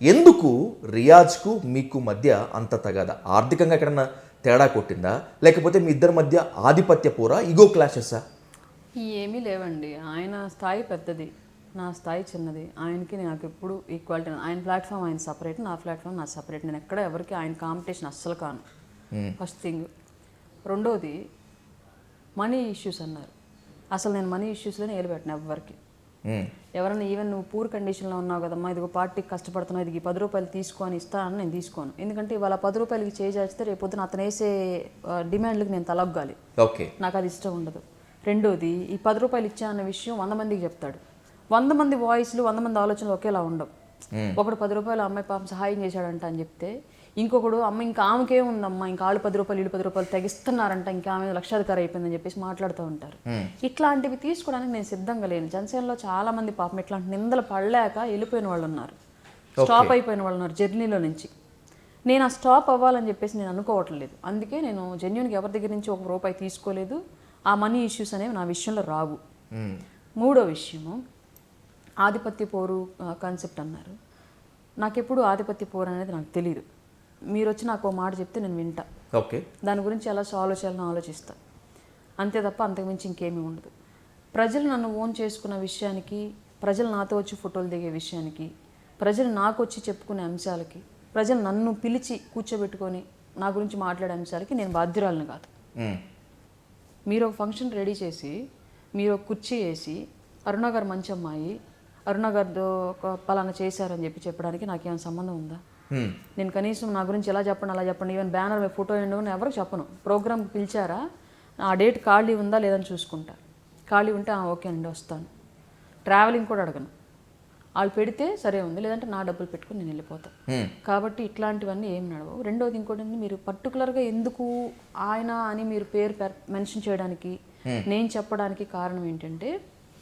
ఎందుకు రియాజ్కు మీకు మధ్య అంత తగాద? ఆర్థికంగా ఎక్కడన్నా తేడా కొట్టిందా? లేకపోతే మీ ఇద్దరి మధ్య ఆధిపత్య పోరా? ఇగో క్లాషెస్సా ఏమీ లేవండి. ఆయన స్థాయి పెద్దది నా స్థాయి చిన్నది. ఆయనకి నాకు ఎప్పుడు ఈక్వాలిటీ ఆయన ప్లాట్ఫామ్ ఆయన సపరేట్ నా ప్లాట్ఫామ్ నా సపరేట్ నేను ఎక్కడ ఎవరికి ఆయన కాంపిటీషన్ అస్సలు కాను. ఫస్ట్ థింగ్ రెండోది మనీ ఇష్యూస్ అన్నారు. అసలు నేను మనీ ఇష్యూస్లోనే ఏలుపెట్టిన ఎవరికి మ్మ్. ఎవరైనా ఈవెన్ నువ్వు పూర్ కండిషన్లో ఉన్నావు కదమ్మా ఇదిగో పార్టీకి కష్టపడుతున్నావు ఇది పది రూపాయలు తీసుకొని ఇస్తానని నేను తీసుకోను. ఎందుకంటే ఇవాళ పది రూపాయలకి చేసేస్తే రేపు పొద్దున అతను వేసే డిమాండ్లకు నేను తలగ్గాలి. ఓకే. నాకు అది ఇష్టం ఉండదు. రెండోది ఈ పది రూపాయలు ఇచ్చా అన్న విషయం వంద మందికి చెప్తాడు. వంద మంది వాయిస్లు వంద మంది ఆలోచనలు ఒకేలా ఉండవు. ఒకడు పది రూపాయలు అమ్మాయి పాపం సహాయం చేశాడంట అని చెప్తే ఇంకొకడు అమ్మ ఇంకా ఆమెకే ఉందమ్మా ఇంకా వాళ్ళు పది రూపాయలు వీళ్ళు పది రూపాయలు తెగిస్తున్నారంట ఇంకా ఆమె లక్షాధికారి అయిపోయిందని చెప్పేసి మాట్లాడుతూ ఉంటారు. ఇట్లాంటివి తీసుకోవడానికి నేను సిద్ధంగా లేను. జనసేనలో చాలా మంది పాపం ఇట్లాంటి నిందలు పడలేక వెళ్ళిపోయిన వాళ్ళు ఉన్నారు. స్టాప్ అయిపోయిన వాళ్ళు ఉన్నారు జర్నీలో నుంచి. నేను ఆ స్టాప్ అవ్వాలని చెప్పేసి నేను అనుకోవట్లేదు. అందుకే నేను జెన్యున్గా ఎవరి దగ్గర నుంచి ఒక రూపాయి తీసుకోలేదు. ఆ మనీ ఇష్యూస్ అనేవి నా విషయంలో రావు. మూడో విషయము ఆధిపత్య పోరు కాన్సెప్ట్ అన్నారు. నాకెప్పుడు ఆధిపత్య పోరు అనేది నాకు తెలియదు మీరు వచ్చి నాకు మాట చెప్తే నేను వింటా. ఓకే. దాని గురించి ఎలా సాల్వ్ చేయాలని ఆలోచిస్తా. అంతే తప్ప అంతకుమించి ఇంకేమీ ఉండదు. ప్రజలు నన్ను ఓన్ చేసుకున్న విషయానికి ప్రజలు నాతో వచ్చి ఫోటోలు దిగే విషయానికి ప్రజలు నాకు వచ్చి చెప్పుకునే అంశాలకి ప్రజలు నన్ను పిలిచి కూర్చోబెట్టుకొని నా గురించి మాట్లాడే అంశాలకి నేను బాధ్యురాలను కాదు. మీరు ఒక ఫంక్షన్ రెడీ చేసి మీరు ఒక కుర్చీ వేసి అరుణ గారు మంచి అమ్మాయి అరుణ గారితో ఒక పలానా చేశారని చెప్పి చెప్పడానికి నాకేమైనా సంబంధం ఉందా. నేను కనీసం నా గురించి ఎలా చెప్పండి అలా చెప్పండి ఈవెన్ బ్యానర్ మీద ఫోటో ఎండు ఎవరికి చెప్పను. ప్రోగ్రామ్కి పిలిచారా? ఆ డేట్ ఖాళీ ఉందా లేదని చూసుకుంటా. ఖాళీ ఉంటే "ఆ, ఓకే అండి వస్తాను. ట్రావెలింగ్ కూడా అడగను. వాళ్ళు పెడితే సరే ఉంది లేదంటే నా డబ్బులు పెట్టుకుని నేను వెళ్ళిపోతాను. కాబట్టి ఇట్లాంటివన్నీ ఏం నడవవు. రెండోది ఇంకోటి మీరు పర్టికులర్గా ఎందుకు ఆయన అని మీరు పేరు మెన్షన్ చేయడానికి నేను చెప్పడానికి కారణం ఏంటంటే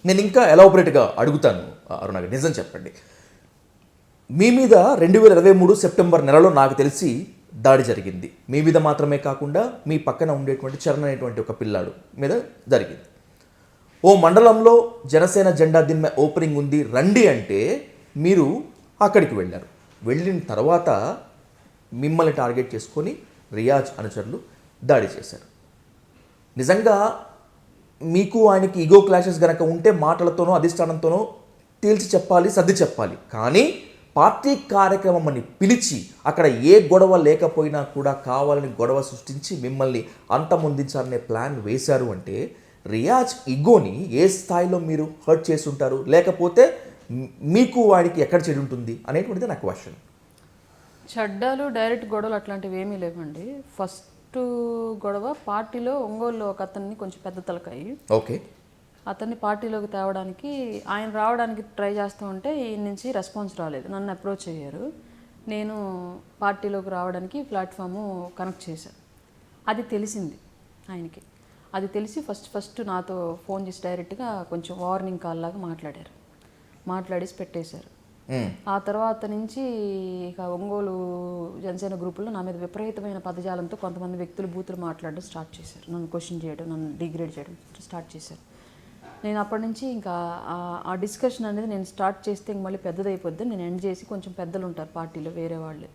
నేను ఇంకా ఎలాబొరేట్గా అడుగుతాను అరుణ గారు నిజం చెప్పండి. మీ మీద రెండు వేల ఇరవై మూడు సెప్టెంబర్ నెలలో నాకు తెలిసి దాడి జరిగింది. మీ మీద మాత్రమే కాకుండా మీ పక్కన ఉండేటువంటి చరణ్ అనేటువంటి ఒక పిల్లాడు మీద జరిగింది. ఓ మండలంలో జనసేన జెండా దిమ్మె ఓపెనింగ్ ఉంది రండి అంటే మీరు అక్కడికి వెళ్ళారు. వెళ్ళిన తర్వాత మిమ్మల్ని టార్గెట్ చేసుకొని రియాజ్ అనుచరులు దాడి చేశారు. నిజంగా మీకు ఆయనకి ఈగో క్లాషెస్ గనక ఉంటే మాటలతోనో అధిష్టానంతోనో తేల్చి చెప్పాలి సర్ది చెప్పాలి. కానీ పార్టీ కార్యక్రమం అని పిలిచి అక్కడ ఏ గొడవ లేకపోయినా కూడా కావాలని గొడవ సృష్టించి మిమ్మల్ని అంతమొందించాలనే ప్లాన్ వేశారు అంటే రియాజ్ ఇగోని ఏ స్థాయిలో మీరు హర్ట్ చేసి ఉంటారు? లేకపోతే మీకు వాడికి ఎక్కడ చెడు ఉంటుంది? అనేటువంటిది నా క్వశ్చన్ చెడ్డాలు డైరెక్ట్ గొడవలు అట్లాంటివి ఏమీ లేవండి. ఫస్ట్ గొడవ పార్టీలో ఒంగోలులో ఒక అతన్ని కొంచెం పెద్ద తలకాయి. ఓకే. అతన్ని పార్టీలోకి తేవడానికి ఆయన రావడానికి ట్రై చేస్తూ ఉంటే ఈయన నుంచి రెస్పాన్స్ రాలేదు. నన్ను అప్రోచ్ అయ్యారు. నేను పార్టీలోకి రావడానికి ప్లాట్ఫాము కనెక్ట్ చేశాను అది తెలిసింది ఆయనకి. అది తెలిసి ఫస్ట్ ఫస్ట్ నాతో ఫోన్ చేసి డైరెక్ట్గా కొంచెం వార్నింగ్ కాల్ లాగా మాట్లాడారు. మాట్లాడేసి పెట్టేశారు. ఆ తర్వాత నుంచి ఇక ఒంగోలు జనసేన గ్రూపుల్లో నా మీద విపరీతమైన పదజాలంతో కొంతమంది వ్యక్తులు బూతులు మాట్లాడడం స్టార్ట్ చేశారు. నన్ను క్వశ్చన్ చేయడం నన్ను డిగ్రేడ్ చేయడం స్టార్ట్ చేశారు. నేను అప్పటి నుంచి ఇంకా ఆ- డిస్కషన్ అనేది నేను స్టార్ట్ చేస్తే ఇంక మళ్ళీ పెద్దదైపోద్ది నేను ఎండ్ చేసి కొంచెం పెద్దలు ఉంటారు పార్టీలో వేరే వాళ్ళు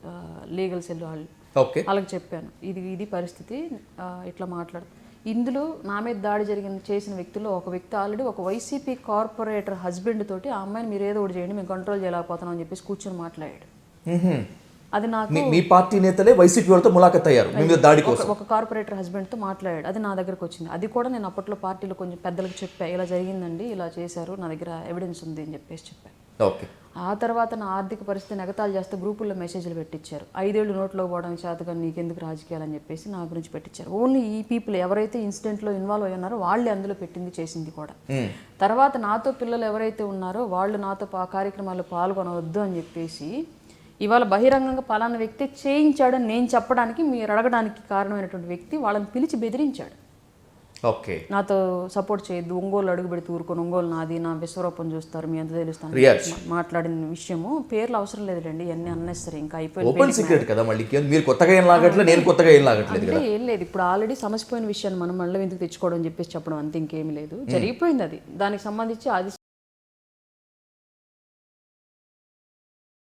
లీగల్ సెల్ వాళ్ళు వాళ్ళకి చెప్పాను. ఇది ఇది పరిస్థితి ఇట్లా మాట్లాడు ఇందులో నా మీద దాడి జరిగిన చేసిన వ్యక్తుల్లో ఒక వ్యక్తి ఆల్రెడీ ఒక వైసీపీ కార్పొరేటర్ హస్బెండ్ తోటి ఆ అమ్మాయిని మీరు ఏదో ఒకటి చేయండి మేము కంట్రోల్ చేయలేకపోతున్నాం అని చెప్పేసి కూర్చొని మాట్లాడాడు. అది నాకు మీ పార్టీ నేతలే వైసీపీ వాళ్ళతో ములాఖత్ అయ్యారు మీ మీద దాడి కోసం. ఒక- ఒక కార్పొరేటర్ హస్బెండ్తో మాట్లాడాడు. అది నా దగ్గరకు వచ్చింది. అది కూడా నేను అప్పట్లో పార్టీలో కొంచెం పెద్దలకు చెప్పా ఇలా జరిగిందండి ఇలా చేశారు నా దగ్గర ఎవిడెన్స్ ఉంది అని చెప్పేసి చెప్పాను ఓకే. ఆ తర్వాత నా ఆర్థిక పరిస్థితిని ఎగతాళి చేస్తే గ్రూపుల్లో మెసేజ్లు పెట్టించారు ఐదేళ్ళు నోట్లో పోవడం చేతగా నీకెందుకు రాజకీయాలు అని చెప్పేసి నా గురించి పెట్టించారు ఓన్లీ ఈ పీపుల్ ఎవరైతే ఇన్సిడెంట్లో ఇన్వాల్వ్ అయి ఉన్నారో వాళ్ళే అందులో పెట్టింది చేసింది కూడా. తర్వాత నాతో పిల్లలు ఎవరైతే ఉన్నారో వాళ్ళు నాతో పా- కార్యక్రమాల్లో పాల్గొనవద్దు అని చెప్పేసి ఇవాళ బహిరంగంగా పలానా వ్యక్తి చేయించాడని నేను చెప్పడానికి మీరు అడగడానికి కారణమైనటువంటి వ్యక్తి వాళ్ళని పిలిచి బెదిరించాడు. ఓకే. నాతో సపోర్ట్ చేయొద్దు ఒంగోలు అడుగు పెడితే ఊరుకొని ఒంగోలు నాది నా విశ్వరూపం చూస్తారు మీ ఎంత తెలుస్తాను. మాట్లాడిన విషయము పేర్లు అవసరం లేదులేండి ఇవన్నీ అన్నెసరీ ఇంకా అయిపోయింది ఓపెన్ సీక్రెట్ కదా మళ్ళీ మీరు కొత్తగా ఏం లాగట్లేదు నేను కొత్తగా ఏం లాగట్లేదు ఏం లేదు ఇప్పుడు ఆల్రెడీ సమసిపోయిన విషయాన్ని మనం మళ్ళీ ఎందుకు తెచ్చుకోవడం అని చెప్పేసి చెప్పడం అంతే ఇంకేమీ లేదు. జరిగిపోయింది అది. దానికి సంబంధించి అది